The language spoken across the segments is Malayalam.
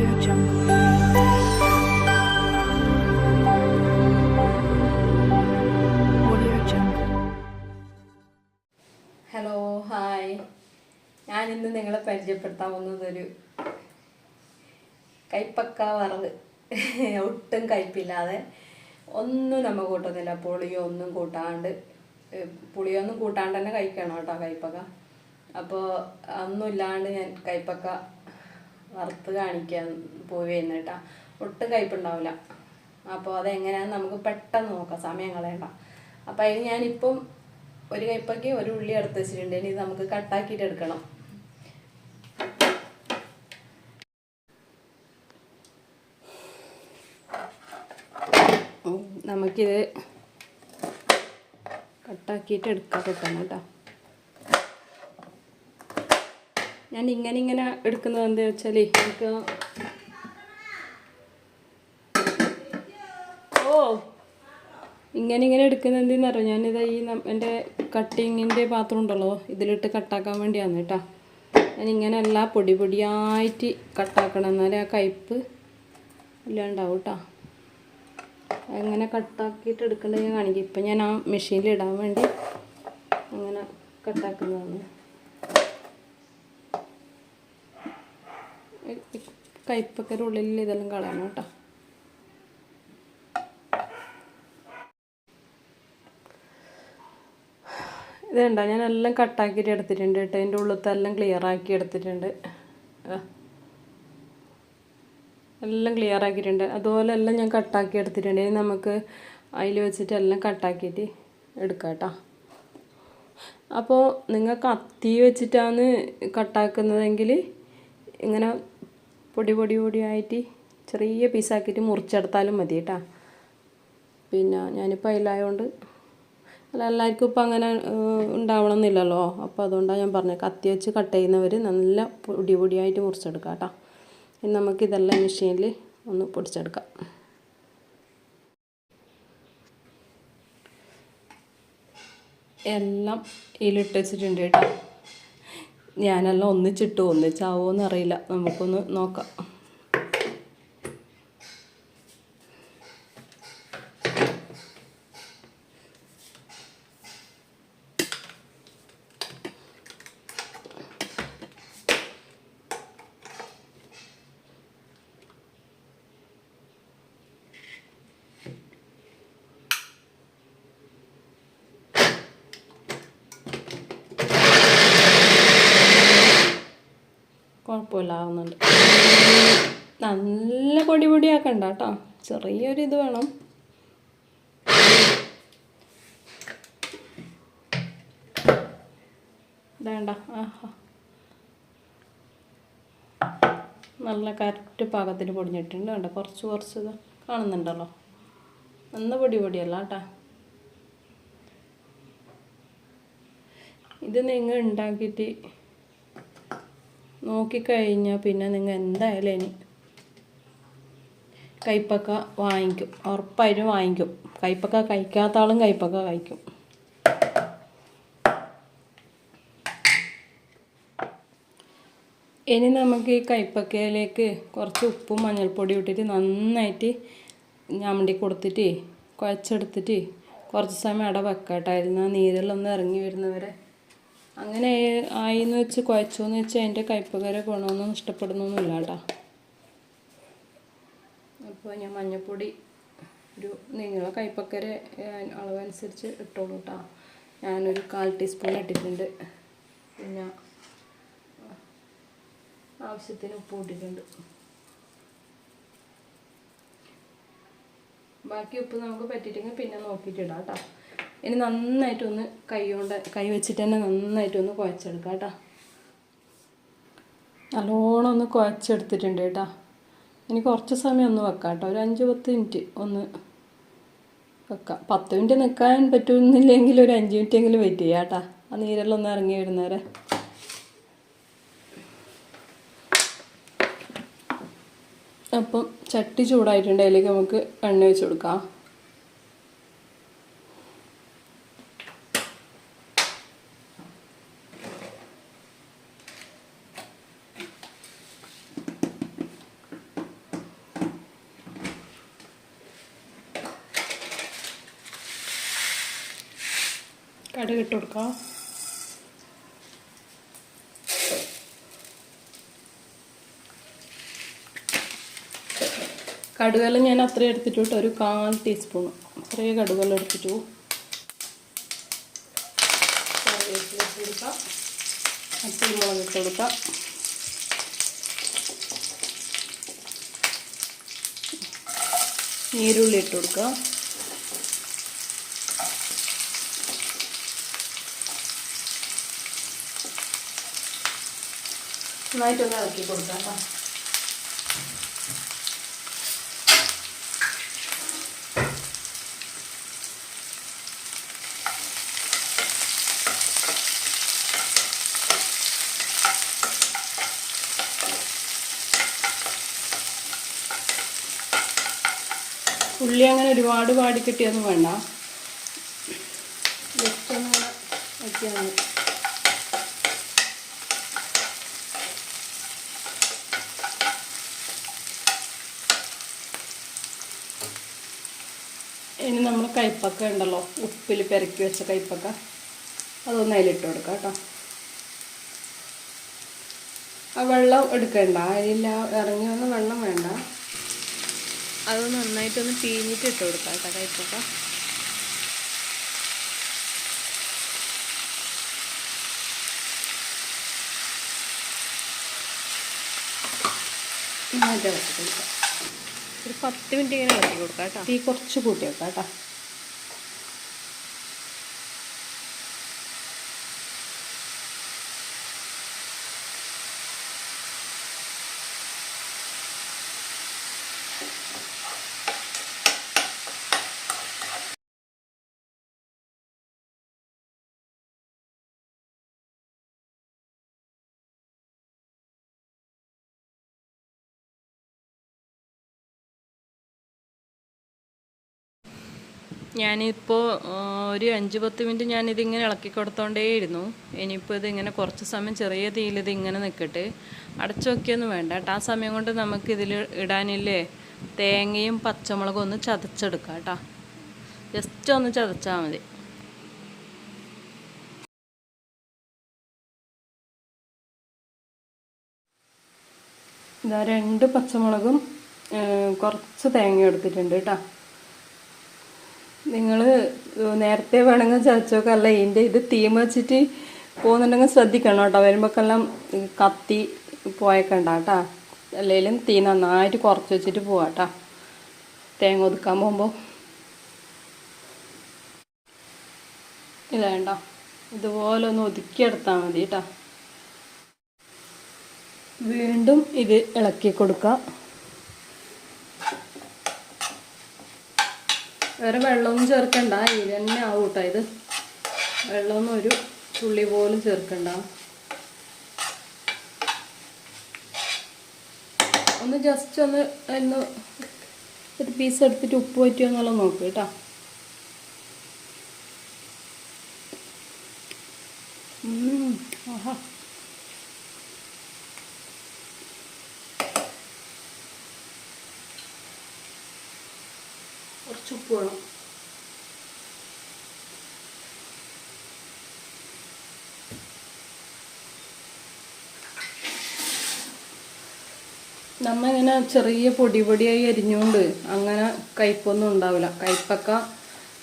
Audio Jungle. Audio Jungle. Hello hi ഞാൻ ഇന്ന് നിങ്ങളെ പരിചയപ്പെടുത്താൻ പോകുന്നതൊരു കൈപ്പക്ക വറവ് ഒട്ടും കയ്പില്ലാതെ ഒന്നും നമ്മൾ കൂട്ടുന്നില്ല പുളിയോ ഒന്നും കൂട്ടാണ്ട് പുളിയോ പുളിയൊന്നും കൂട്ടാണ്ട് തന്നെ കഴിക്കണം കേട്ടോ കൈപ്പക്ക അപ്പോൾ ഒന്നും ഇല്ലാണ്ട് ഞാൻ കൈപ്പക്ക വറുത്ത് കാണിക്കാൻ വരുന്നത് കേട്ടോ. ഒട്ടും കയ്പുണ്ടാവില്ല. അപ്പോൾ അതെങ്ങനെയാണെന്ന് നമുക്ക് പെട്ടെന്ന് നോക്കാം. സമയം കളയണ്ട. അപ്പോൾ അതിന് ഞാനിപ്പം ഒരു കൈപ്പയ്ക്ക് ഒരു ഉള്ളി എടുത്ത് വെച്ചിട്ടുണ്ട്. ഇനി നമുക്ക് കട്ടാക്കിയിട്ട് എടുക്കണം. നമുക്കിത് കട്ടാക്കിയിട്ട് എടുക്കാൻ പറ്റണം കേട്ടോ. ഞാൻ ഇങ്ങനെ ഇങ്ങനെ എടുക്കുന്നത് എന്താ വെച്ചാൽ എനിക്ക് ഓ ഇങ്ങനെ ഇങ്ങനെ എടുക്കുന്നത് എന്തെന്നറിയോ ഞാനിത് ഈ എന്റെ കട്ടിങ്ങിന്റെ പാത്രം ഉണ്ടല്ലോ ഇതിലിട്ട് കട്ടാക്കാൻ വേണ്ടിയാണ് കേട്ടോ. ഞാൻ ഇങ്ങനെ എല്ലാ പൊടി പൊടിയായിട്ട് കട്ടാക്കണം എന്നാലേ ആ കയ്പ്പ് ഇല്ലാണ്ടാവും കേട്ടോ. അങ്ങനെ കട്ടാക്കിയിട്ട് എടുക്കേണ്ടത് ഞാൻ കാണിക്കും. ഇപ്പം ഞാൻ ആ മെഷീനിൽ ഇടാൻ വേണ്ടി അങ്ങനെ കട്ടാക്കുന്നതാണ് ഈ- ഈ കയ്പ്പൊക്കെ ഒരു ഉള്ളിൽ ഇതെല്ലാം കളയണം കേട്ടോ. ഇതുണ്ടോ ഞാൻ എല്ലാം കട്ടാക്കിയിട്ട് എടുത്തിട്ടുണ്ട് കേട്ടോ. അതിന്റെ ഉള്ളിലത്തെ എല്ലാം ക്ലിയർ ആക്കി എടുത്തിട്ടുണ്ട്. എല്ലാം ക്ലിയർ ആക്കിയിട്ടുണ്ട്. അതുപോലെ എല്ലാം ഞാൻ കട്ടാക്കി എടുത്തിട്ടുണ്ട്. ഇനി നമുക്ക് അതിൽ വെച്ചിട്ട് എല്ലാം കട്ടാക്കിയിട്ട് എടുക്കാം കേട്ടോ. അപ്പോൾ നിങ്ങൾ കത്തി വെച്ചിട്ടാണ് കട്ടാക്കുന്നതെങ്കിൽ ഇങ്ങനെ പൊടി പൊടി പൊടിയായിട്ട് ചെറിയ പീസാക്കിയിട്ട് മുറിച്ചെടുത്താലും മതി കേട്ടോ. പിന്നെ ഞാനിപ്പോൾ അതിലായതുകൊണ്ട് അല്ല എല്ലാവർക്കും ഇപ്പം അങ്ങനെ ഉണ്ടാവണം ഉണ്ടാവണമെന്നില്ലല്ലോ അപ്പോൾ അതുകൊണ്ടാണ് ഞാൻ പറഞ്ഞത് കത്തി വെച്ച് കട്ട് ചെയ്യുന്നവർ നല്ല പൊടി പൊടിയായിട്ട് മുറിച്ചെടുക്കാം കേട്ടോ. ഇനി നമുക്കിതെല്ലാം മെഷീനിൽ ഒന്ന് പൊടിച്ചെടുക്കാം. എല്ലാം ഇതിലിട്ട് വെച്ചിട്ടുണ്ട് കേട്ടോ. ഞാനെല്ലാം ഒന്നിച്ചിട്ടു ഒന്നിച്ചാവോന്ന് അറിയില്ല നമുക്കൊന്ന് നോക്കാം. കുഴപ്പമില്ല ആവുന്നുണ്ട് നല്ല പൊടി പൊടിയാക്കണ്ട കേട്ടോ ചെറിയൊരു ഇത് വേണം. വേണ്ട ആഹാ. നല്ല കറക്റ്റ് പാകത്തിന് പൊടിഞ്ഞിട്ടുണ്ട് വേണ്ട കുറച്ച് കുറച്ച് ഇത് കാണുന്നുണ്ടല്ലോ. നല്ല പൊടി പൊടിയല്ല കേട്ടോ. ഇത് നിങ്ങൾ ഉണ്ടാക്കിയിട്ട് നോക്കിക്കഴിഞ്ഞാൽ പിന്നെ നിങ്ങൾ എന്തായാലും ഇനി കൈപ്പക്ക വാങ്ങിക്കും. ഉറപ്പായിട്ടും വാങ്ങിക്കും. കൈപ്പക്ക കഴിക്കാത്ത ആളും കൈപ്പക്ക കഴിക്കും. ഇനി നമുക്ക് ഈ കൈപ്പക്കയിലേക്ക് കുറച്ച് ഉപ്പും മഞ്ഞൾപ്പൊടി ഇട്ടിട്ട് നന്നായിട്ട് ഞമ്മണ്ടി കൊടുത്തിട്ട് കുഴച്ചെടുത്തിട്ട് കുറച്ച് സമയം അവിടെ വെക്കട്ടായിരുന്നു ആ നീരെല്ലാം ഒന്ന് ഇറങ്ങി വരുന്നവരെ. അങ്ങനെ ആയി എന്ന് വെച്ച് കുഴച്ചു എന്ന് വെച്ച് അതിന്റെ കയ്പ്പുകര ഗുണമൊന്നും ഇഷ്ടപ്പെടുന്നൊന്നുമില്ല കേട്ടോ അപ്പോൾ ഞാൻ മഞ്ഞൾപ്പൊടി ഒരു നിങ്ങളെ കയ്പ്പക്കര അളവനുസരിച്ച് ഇട്ടോളൂ കേട്ടോ ഞാനൊരു കാൽ ടീസ്പൂൺ ഇട്ടിട്ടുണ്ട്. പിന്നെ ആവശ്യത്തിന് ഉപ്പ് ഇട്ടിട്ടുണ്ട് ബാക്കി ഉപ്പ് നമുക്ക് പറ്റിയിട്ടെങ്കിൽ പിന്നെ നോക്കിയിട്ടിടാം കേട്ടോ ഇനി നന്നായിട്ടൊന്ന് കൈ കൊണ്ട് കൈ വെച്ചിട്ട് തന്നെ നന്നായിട്ടൊന്ന് കുഴച്ചെടുക്കാം കേട്ടോ. നല്ലോണം ഒന്ന് കുഴച്ചെടുത്തിട്ടുണ്ട് കേട്ടോ. ഇനി കുറച്ച് സമയം ഒന്ന് വെക്കാം കേട്ടോ. ഒരു അഞ്ച് പത്ത് മിനിറ്റ് ഒന്ന് വെക്കാം. പത്ത് മിനിറ്റ് നിൽക്കാൻ പറ്റുന്നില്ലെങ്കിൽ ഒരു അഞ്ച് മിനിറ്റ് എങ്കിലും വെയിറ്റ് ചെയ്യാം കേട്ടോ. ആ നീരെല്ലാം ഒന്ന് ഇറങ്ങി വരുന്നവരെ. അപ്പം ചട്ടി ചൂടായിട്ടുണ്ടെങ്കിൽ നമുക്ക് എണ്ണ വെച്ച് കൊടുക്കാം. ഇട്ട് കൊടുക്കാം. കടുകെല്ലാം ഞാൻ അത്രയും എടുത്തിട്ടു കേട്ടോ ഒരു കാൽ ടീസ്പൂൺ അത്രയും കടുകെല്ലാം എടുത്തിട്ടു കറിവേപ്പില കൊടുക്കാം. കൊടുക്കാം. നീരുള്ളി ഇട്ട് കൊടുക്കുക നന്നായിട്ടൊന്ന് ഇളക്കി കൊടുക്കാം കേട്ടോ. ഉള്ളി അങ്ങനെ ഒരുപാട് പാടി കിട്ടിയൊന്നും വേണ്ട. ജസ്റ്റ് ഒന്ന് വെച്ചാൽ മതി ഇനി നമ്മൾ കയ്പ്പക്ക ഉണ്ടല്ലോ. ഉപ്പിൽ പെരക്കി വെച്ച കൈപ്പക്ക അതൊന്ന് അതിലിട്ട് കൊടുക്കാം കേട്ടോ. ആ വെള്ളം എടുക്കണ്ട. അതിലില്ല ഇറങ്ങി വന്ന വെള്ളം വേണ്ട. അത് നന്നായിട്ടൊന്ന് പീഞ്ഞിട്ട് ഇട്ട് കൊടുക്കാം കേട്ടോ കയ്പ്പൊക്കെ. നന്നായിട്ട് ഇളക്കി കൊടുക്കാം. ഒരു പത്ത് മിനിറ്റ് ഇങ്ങനെ ഇളക്കി കൊടുക്കാം കേട്ടോ. തീ കുറച്ച് കൂട്ടി വെക്കാം കേട്ടോ. ഞാനിപ്പോൾ ഒരു അഞ്ച് പത്ത് മിനിറ്റ് ഞാനിതിങ്ങനെ ഇളക്കി കൊടുത്തോണ്ടേയിരുന്നു ഇനിയിപ്പോൾ ഇതിങ്ങനെ കുറച്ച് സമയം ചെറിയ തീയിൽ ഇതിങ്ങനെ നിൽക്കട്ടെ അടച്ചു വയ്ക്കൊന്നും വേണ്ട. കേട്ടോ ആ സമയം കൊണ്ട് നമുക്ക് ഇതിൽ ഇടാനില്ലേ? തേങ്ങയും പച്ചമുളകും ഒന്ന് ചതച്ചെടുക്കാം കേട്ടോ ജസ്റ്റ് ഒന്ന് ചതച്ചാൽ മതി. ഇതാ രണ്ട് പച്ചമുളകും കുറച്ച് തേങ്ങ എടുത്തിട്ടുണ്ട് കേട്ടോ നിങ്ങൾ നേരത്തെ വേണമെങ്കിൽ ചതച്ചോക്കെ അല്ല ഇതിന്റെ ഇത് തീം വെച്ചിട്ട് പോകുന്നുണ്ടെങ്കിൽ ശ്രദ്ധിക്കണം കേട്ടോ. വരുമ്പോഴെല്ലാം കത്തി പോയേക്കണ്ട കേട്ടോ അല്ലെങ്കിലും തീ നന്നായിട്ട് കുറച്ച് വെച്ചിട്ട് പോവാം കേട്ടോ. തേങ്ങ ഒതുക്കാൻ പോകുമ്പോൾ ഇല്ല വേണ്ട ഇതുപോലെ ഒന്ന് ഒതുക്കിയെടുത്താൽ മതി കേട്ടോ. വീണ്ടും ഇത് ഇളക്കി കൊടുക്കുക വേറെ വെള്ളമൊന്നും ചേർക്കണ്ട. ഇത് തന്നെ ആവും കേട്ടോ ഇത്. വെള്ളമൊന്നും ഒരു തുള്ളി പോലും ചേർക്കണ്ട. ഒന്ന് ജസ്റ്റ് ഒന്ന് ഒന്ന് ഒരു പീസ് എടുത്തിട്ട് ഉപ്പ് പറ്റുമോ എന്നുള്ളത് നോക്ക് കേട്ടോ. ആഹാ. കുറച്ച് വേണം. നമ്മ ഇങ്ങനെ ചെറിയ പൊടി പൊടിയായി അരിഞ്ഞുകൊണ്ട് അങ്ങനെ കയ്പൊന്നും ഉണ്ടാവില്ല. കയ്പക്ക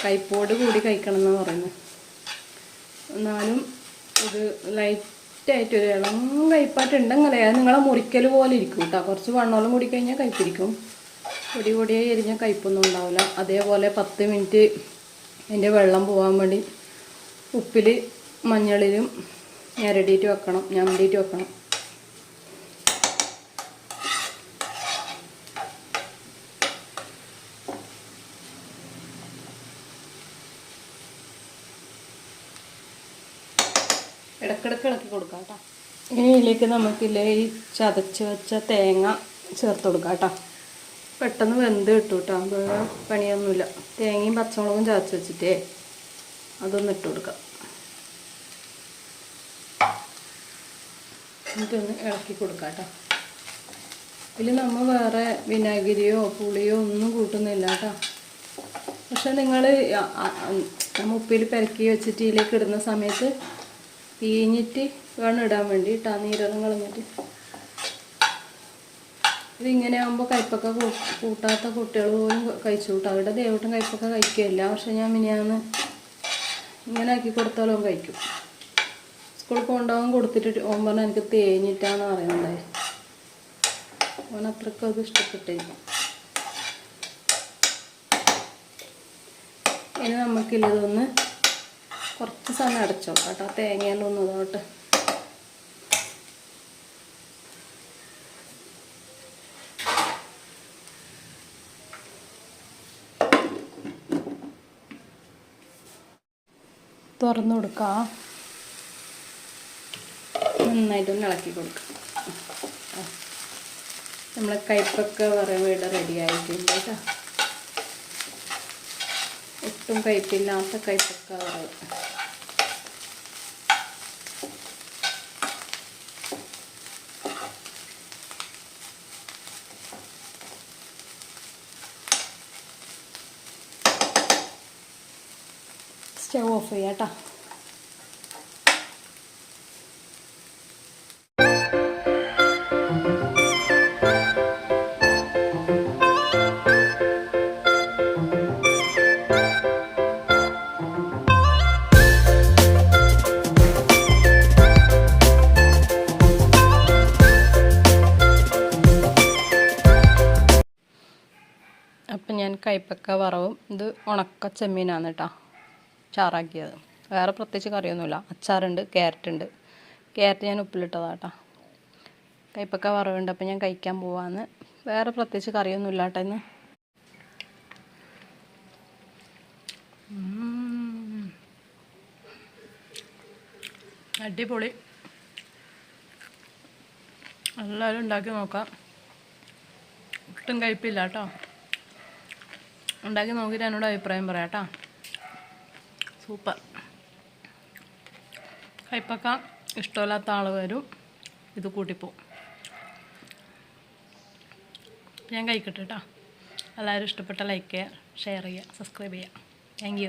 കയ്പോട് കൂടി കഴിക്കണം എന്ന് പറയുന്നത് എന്നാലും ഇത് ലൈറ്റായിട്ട് ഒരു ഇളം കയ്പായിട്ടുണ്ടെങ്കിൽ അത് നിങ്ങളെ മുറിക്കൽ പോലെ ഇരിക്കും കേട്ടോ കുറച്ച് വണ്ണോളം കൂടി കഴിഞ്ഞാൽ കയ്പിരിക്കും. പൊടി പൊടിയായി എരിഞ്ഞാൽ കയ്പൊന്നും ഉണ്ടാവില്ല. അതേപോലെ പത്ത് മിനിറ്റ് അതിന്റെ വെള്ളം പോകാൻ വേണ്ടി ഉപ്പിൽ മഞ്ഞളിലും ഞരടിയിട്ട് വെക്കണം. ഞമ്പിയിട്ട് വെക്കണം. ഇടക്കിടക്ക് ഇളക്കി കൊടുക്കാം കേട്ടോ. ഇനി ഇതിലേക്ക് നമുക്കില്ലേ ഈ ചതച്ച് വെച്ച തേങ്ങ ചേർത്ത് കൊടുക്കാം കേട്ടോ. പെട്ടെന്ന് വെന്ത് കിട്ടും കേട്ടോ വേറെ പണിയൊന്നുമില്ല. തേങ്ങയും പച്ചമുളകും ചതച്ച് വെച്ചിട്ടേ അതൊന്ന് ഇട്ട് കൊടുക്കാം. എന്നിട്ടൊന്ന് ഇളക്കി കൊടുക്കാം കേട്ടോ. ഇതിൽ നമ്മൾ വേറെ വിനാഗിരിയോ പുളിയോ ഒന്നും കൂട്ടുന്നില്ല കേട്ടോ. പക്ഷെ നിങ്ങൾ നമ്മൾ ഉപ്പിൽ പെരക്കി വെച്ചിട്ട് ഇതിലേക്ക് ഇടുന്ന സമയത്ത് തീഞ്ഞിട്ട് വേണം ഇടാൻ വേണ്ടി കേട്ടോ നീരെല്ലാം കളഞ്ഞിട്ട്. ഇതിങ്ങനെ ആകുമ്പോൾ കയ്പ്പൊക്കെ കൂട്ടാത്ത കുട്ടികൾ പോലും കഴിച്ചു കൂട്ടും. അവിടെ ദേവട്ടം കയ്പ്പൊക്കെ കഴിക്കുകയില്ല പക്ഷെ ഞാൻ മിനിയാന്ന് ഇങ്ങനെ ആക്കി കൊടുത്താലും കഴിക്കും. സ്കൂളിൽ കൊണ്ടുപോകാൻ കൊടുത്തിട്ട് ഓൻ പറഞ്ഞാൽ എനിക്ക് തേഞ്ഞിട്ടാന്ന് പറയുന്നത്. ഓൻ അത്രയ്ക്കും അത് ഇഷ്ടപ്പെട്ടില്ല. ഇനി നമുക്കില്ലതൊന്ന് കുറച്ച് സമയം അടച്ചോ കേട്ടോ. തേങ്ങയെല്ലാം ഒന്ന് തുറന്നു കൊടുക്കാം. നന്നായിട്ടൊന്ന് ഇളക്കി കൊടുക്കാം. നമ്മളെ കയ്പ്പൊക്കെ വറവ് ഇവിടെ റെഡി ആയിട്ടുണ്ട് കേട്ടോ. ഒട്ടും കയ്പില്ലാത്ത കയ്പൊക്കെ വറവ്. സ്റ്റവ് ഓഫ് ചെയ്യാം കേട്ടോ. അപ്പം ഞാൻ കയ്പ്പക്ക വറവും. ഇത് ഉണക്ക ചെമ്മീനാണ് കേട്ടോ. ചാറാക്കിയത്. വേറെ പ്രത്യേകിച്ച് കറിയൊന്നുമില്ല. അച്ചാറുണ്ട് ക്യാരറ്റ് ഉണ്ട് ക്യാരറ്റ് ഞാൻ ഉപ്പിലിട്ടതാട്ടാ. കയ്പ്പക്ക വറവുണ്ട് അപ്പം ഞാൻ കഴിക്കാൻ പോവാന്ന്. വേറെ പ്രത്യേകിച്ച് കറിയൊന്നുമില്ല കേട്ടോ ഇന്ന്. അടിപൊളി. എല്ലാവരും ഉണ്ടാക്കി നോക്കാം. ഒട്ടും കഴിപ്പില്ല കേട്ടോ ഉണ്ടാക്കി നോക്കിയിട്ട് എന്നോട് അഭിപ്രായം പറയാം കേട്ടോ. സൂപ്പർ. കയ്പ്പക്ക ഇഷ്ടമില്ലാത്ത ആൾ വരും. ഇത് കൂട്ടിപ്പോവും ഞാൻ കഴിക്കട്ടെ കേട്ടോ എല്ലാവരും ഇഷ്ടപ്പെട്ട ലൈക്ക് ചെയ്യുക ഷെയർ ചെയ്യുക സബ്സ്ക്രൈബ് ചെയ്യുക. താങ്ക്